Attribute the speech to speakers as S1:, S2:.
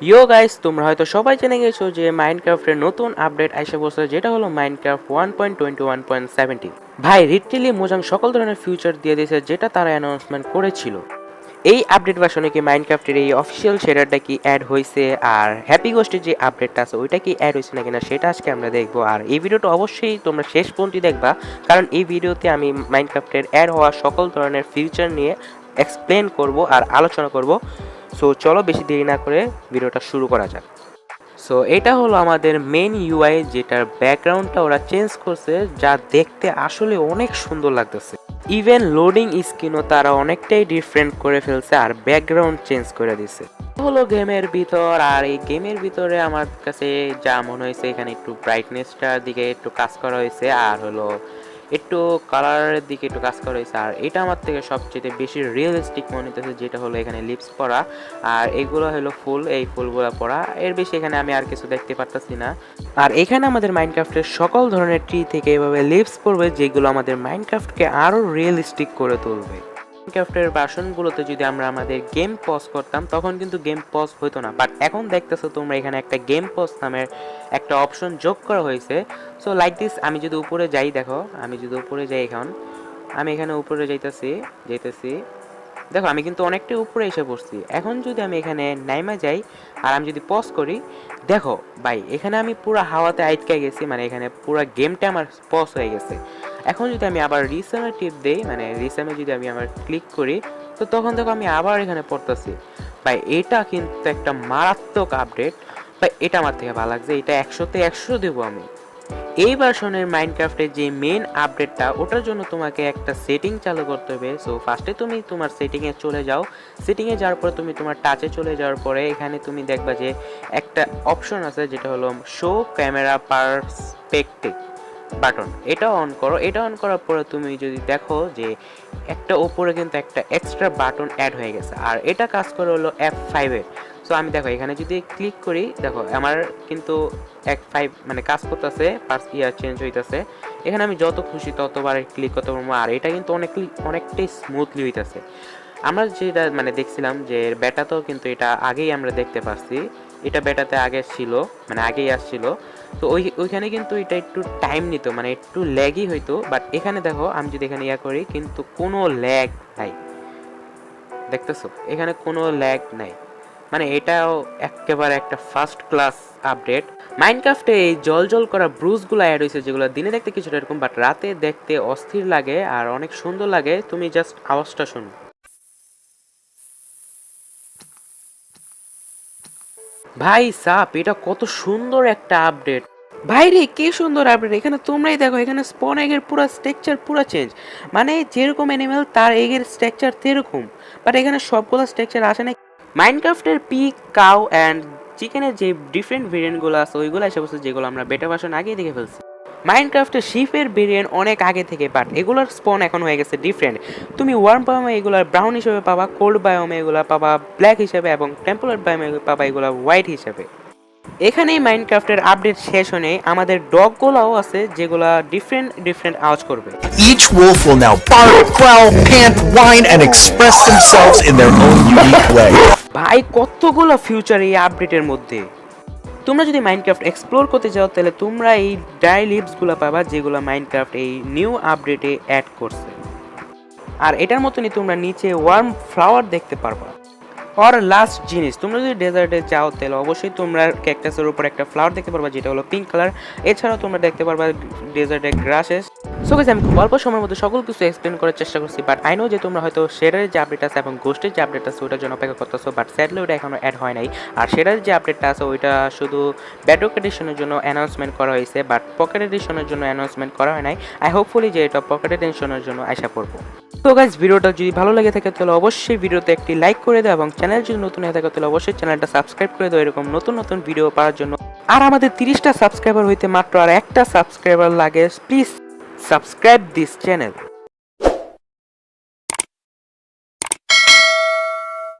S1: ইয়ো guys তোমরা হয়তো সবাই জেনে গেছো যে মাইনক্রাফটের নতুন আপডেট এসে বসে যেটা হলো Minecraft one point twenty one point seventy ভাই রিটেলি মোজাং সকল ধরনের ফিউচার দিয়ে দিয়েছে, যেটা তারা অ্যানাউন্সমেন্ট করেছিল। এই আপডেট ভার্সনে কি মাইনক্রাফটের এই অফিসিয়াল শেডারটা কি অ্যাড হয়েছে আর হ্যাপি গোষ্ঠীর যে আপডেটটা আছে, ওইটা কি অ্যাড হয়েছে না, সেটা আজকে আমরা দেখব। আর এই ভিডিওটা অবশ্যই তোমরা শেষ পর্যন্ত দেখবা, কারণ এই ভিডিওতে আমি মাইনক্রাফটের অ্যাড হওয়া সকল ধরনের ফিউচার নিয়ে এক্সপ্লেন করব আর আলোচনা করব। সো চলো বেশি দেরি না করে ভিডিওটা শুরু করা যাক। সো এটা হলো আমাদের মেন ইউআই যেটার ব্যাকগ্রাউন্ডটা ওরা চেঞ্জ করছে, যা দেখতে আসলে অনেক সুন্দর লাগতেছে। ইভেন লোডিং স্ক্রিনও তারা অনেকটাই ডিফারেন্ট করে ফেলছে আর ব্যাকগ্রাউন্ড চেঞ্জ করে দিছে। হলো গেমের ভিতর, আর এই গেমের ভিতরে আমার কাছে যা মনে হয়েছে, এখানে একটু ব্রাইটনেসটার দিকে একটু কাজ করা হয়েছে, আর হলো একটু কালারের দিকে একটু কাজ করা হয়েছে। আর এটা আমার থেকে সবচেয়ে বেশি রিয়েলিস্টিক মনে হতেছে যেটা হলো এখানে লিপস পরা। আর এগুলো হলো ফুল, এই ফুলগুলো পরা। এর বেশি এখানে আমি আর কিছু দেখতে পারতেছি না। আর এখানে আমাদের মাইনক্রাফ্টের সকল ধরনের ট্রি থেকে এভাবে লিপস পড়বে যেগুলো আমাদের মাইনক্রাফ্টকে আরও রিয়েলিস্টিক করে তুলবে। মাইনক্রাফটের বাসনগুলোতে যদি আমরা আমাদের গেম পজ করতাম, তখন কিন্তু গেম পজ হতো না। বাট এখন দেখতেছো তোমরা এখানে একটা গেম পজ নামের একটা অপশন যোগ করা হয়েছে। সো লাইক দিস আমি যদি উপরে যাই, দেখো, আমি যদি উপরে যাই এখন, আমি এখানে উপরে যাইতেছি যাইতেছি। দেখো, আমি কিন্তু অনেকটাই উপরে এসে পড়ছি। এখন যদি আমি এখানে নাইমা যাই, আর আমি যদি পজ করি, দেখো, ভাই, এখানে আমি পুরো হাওয়াতে আটকে গেছি মানে এখানে পুরো গেমটা আমার পজ হয়ে গেছে। এখন যদি আমি আবার রিসেমে টিপ দেই মানে রিসেমে যদি আমি আবার ক্লিক করি, তো তখন দেখো আমি আবার এখানে পড়তেছি। ভাই, এটা কিন্তু একটা মারাত্মক আপডেট ভাই, এটা আমার থেকে ভালো লাগছে, এটা একশোতে একশো দেবো আমি। এই ভার্সনের মাইনক্রাফটের যে মেন আপডেটটা ওটার জন্য তোমাকে একটা সেটিং চালু করতে হবে। সো ফার্স্টে তুমি তোমার সেটিংয়ে চলে যাও। সেটিংয়ে যাওয়ার পরে তুমি তোমার টাচে চলে যাওয়ার পরে এখানে তুমি দেখবা যে একটা অপশন আছে, যেটা হলো শো ক্যামেরা পারস্পেক্টিভ বাটন এটা অন করো। এটা অন করার পরে তুমি যদি দেখো যে একটা ওপরে কিন্তু একটা এক্সট্রা বাটন অ্যাড হয়ে গেছে। আর এটা কাজ করে হলো এফ ফাইভে সো আমি দেখো, এখানে যদি ক্লিক করি, দেখো, আমার কিন্তু এক ফাইভ মানে কাজ করতেছে পার্স ইয়ার চেঞ্জ হইতেছে। এখানে আমি যত খুশি ততবার ক্লিক করতে পারব। আর এটা কিন্তু অনেক, অনেকটাই স্মুথলি হইতেছে। আমরা যেটা মানে দেখছিলাম যে ব্যাটাতেও কিন্তু এটা আগেই আমরা দেখতে পাচ্ছি এটা বেটাতে আগে ছিল মানে আগেই আসছিল। তো ওই, ওইখানে কিন্তু এটা একটু টাইম নিত মানে একটু ল্যাগই হইতো বাট এখানে দেখো, আমি যদি এখানে ইয়া করি, কিন্তু কোনো ল্যাগ নাই। দেখতেছো? এখানে কোনো ল্যাগ নাই। মানে এটাও একেবারে একটা ফার্স্ট ক্লাস আপডেট মাইনক্রাফটে এই জল জল করা ব্রুজগুলো অ্যাড হয়েছে যেগুলো দিনে দেখতে কিছুটা এরকম বাট রাতে দেখতে অস্থির লাগে আর অনেক সুন্দর লাগে। তুমি জাস্ট আওয়াজটা শোনো। ভাই সাপ, এটা কত সুন্দর একটা আপডেট ভাই রে, কে সুন্দর আপডেট এখানে তোমরাই দেখো, এখানে স্পন এগের পুরো স্ট্রাকচার পুরো চেঞ্জ মানে যেরকম অ্যানিমেল তার এগের স্ট্রাকচার সেরকম। বাট এখানে সবগুলো স্ট্রাকচার আসে না। মাইনক্রাফ্টের পিক কাউ অ্যান্ড চিকেনের যে ডিফারেন্ট ভেরিয়েন্টগুলো আছে, ওইগুলো এসে বসে যেগুলো আমরা বেটা ভাষণ আগেই দেখে ফেলছি। মাইনক্রাফটের শিপের ভেরিয়েন্ট অনেক আগে থেকে বাট এগুলোর স্পন এখন হয়ে গেছে ডিফারেন্ট তুমি ওয়ার্ম বায়োমে এগুলো ব্রাউন হিসেবে পাবা কোল্ড বায়োমে এগুলো পাবা ব্ল্যাক হিসেবে এবং টেম্পলার বায়োমে পাবা এগুলো হোয়াইট হিসেবে। এখানেই মাইনক্রাফটের আপডেট শেষ হনে আমাদের ডগগুলোও আছে যেগুলো ডিফারেন্ট ডিফারেন্ট আওয়াজ করবে।
S2: Each wolf will now bark, growl, pant, whine, and express themselves in their own unique way.
S1: ভাই কতগুলো ফিউচার এই আপডেটের মধ্যে? তোমরা যদি মাইনক্রাফট এক্সপ্লোর করতে চাও তাহলে তোমরা এই ড্রাই লিপসগুলো পাবা, যেগুলো মাইনক্রাফট এই নিউ আপডেটে অ্যাড করছে। আর এটার মতনই তোমরা নিচে ওয়ার্ম ফ্লাওয়ার দেখতে পারবা। আর লাস্ট জিনিস, তোমরা যদি ডেজার্টে চাও তাহলে অবশ্যই তোমরা ক্যাকটাসের উপর একটা ফ্লাওয়ার দেখতে পারবা, যেটা হলো পিঙ্ক কালার এছাড়াও তোমরা দেখতে পারবা ডেজার্টে গ্রাসেস সো গেছে আমি খুব অল্প সময়ের মধ্যে সকল কিছু এক্সপ্লেন করার চেষ্টা করছি বাট আই নো যে তোমরা হয়তো শেডারের যে আপডেট আছে এবং গোষ্ঠীর যে আপডেট আছে, ওটার জন্য অপেক্ষা করতেছো বাট স্যাডলি ওটা এখনও অ্যাড হয় নাই। আর শেডারের যে আপডেটটা আছে, ওইটা শুধু ব্যাডক এডিশনের জন্য অ্যানাউন্সমেন্ট করা হয়েছে বাট পকেট এডিশনের জন্য অ্যানাউন্সমেন্ট করা হয় নাই। আই হোপফুলি যে এটা পকেট এডিশনের জন্য আশা করব। তো গাইজ ভিডিওটা যদি ভালো লেগে থাকে, তাহলে অবশ্যই ভিডিওতে একটি লাইক করে দাও এবং চ্যানেল যদি নতুন হয়ে থাকে, তাহলে অবশ্যই চ্যানেলটা সাবস্ক্রাইব করে দাও এরকম নতুন নতুন ভিডিও পাওয়ার জন্য। আর আমাদের তিরিশটা সাবস্ক্রাইবার হইতে মাত্র আর একটা সাবস্ক্রাইবার লাগে প্লিজ সাবস্ক্রাইব দিস চ্যানেল